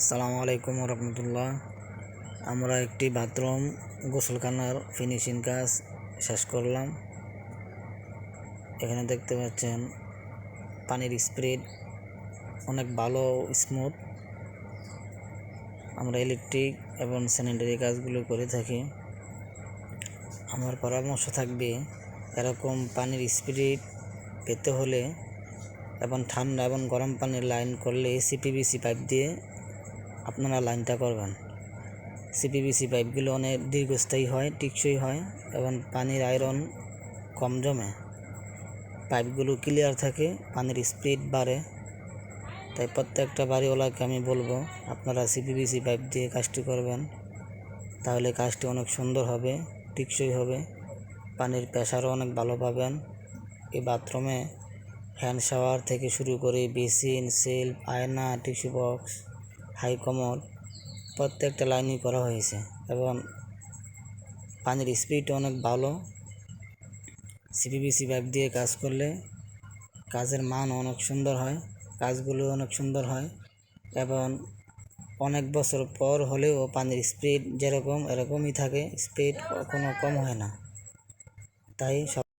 আসসালামু আলাইকুম রহমতুল্লাহ আমরা একটি বাথরুম, গোসলখানার ফিনিশিং কাজ শেষ করলাম। এখানে দেখতে পাচ্ছেন, পানির স্প্রিড অনেক ভালো স্মুথ আমরা ইলেকট্রিক এবং স্যানিটারি কাজগুলো করে থাকি। আমার পরামর্শ থাকবে, এরকম পানির স্পিড পেতে হলে এবং ঠান্ডা এবং গরম পানির লাইন করলে সিপিবিসি পাইপ দিয়ে আপনারা লাইনটা করবেন। সিপিবিসি পাইপগুলো অনেক দীর্ঘস্থায়ী হয়, টিকসই হয় এবং পানির আয়রন কম জমে। পাইপগুলো ক্লিয়ার থাকে, পানির স্পিড বাড়ে। তাই প্রত্যেকটা বাড়িওয়ালাকে আমি বলব, আপনারা সিপিবিসি পাইপ দিয়ে কাজটি করবেন। তাহলে কাজটি অনেক সুন্দর হবে, টিকসই হবে, পানির প্রেশারও অনেক ভালো পাবেন। এই বাথরুমে হ্যান্ড শাওয়ার থেকে শুরু করে বেসিন, সেলফ, আয়না, টিস্যু বক্স হাই কমোড প্রত্যেকটা লাইনই করা হয়েছে এবং পানির স্পিড অনেক ভালো। সিপিবিসি পাইপ দিয়ে কাজ করলে কাজের মান অনেক সুন্দর হয়, কাজগুলো অনেক সুন্দর হয় এবং অনেক বছর পর হলেও পানির স্পিড যেরকম এরকমই থাকে, স্পিড কখনো কম হয় না। তাই সব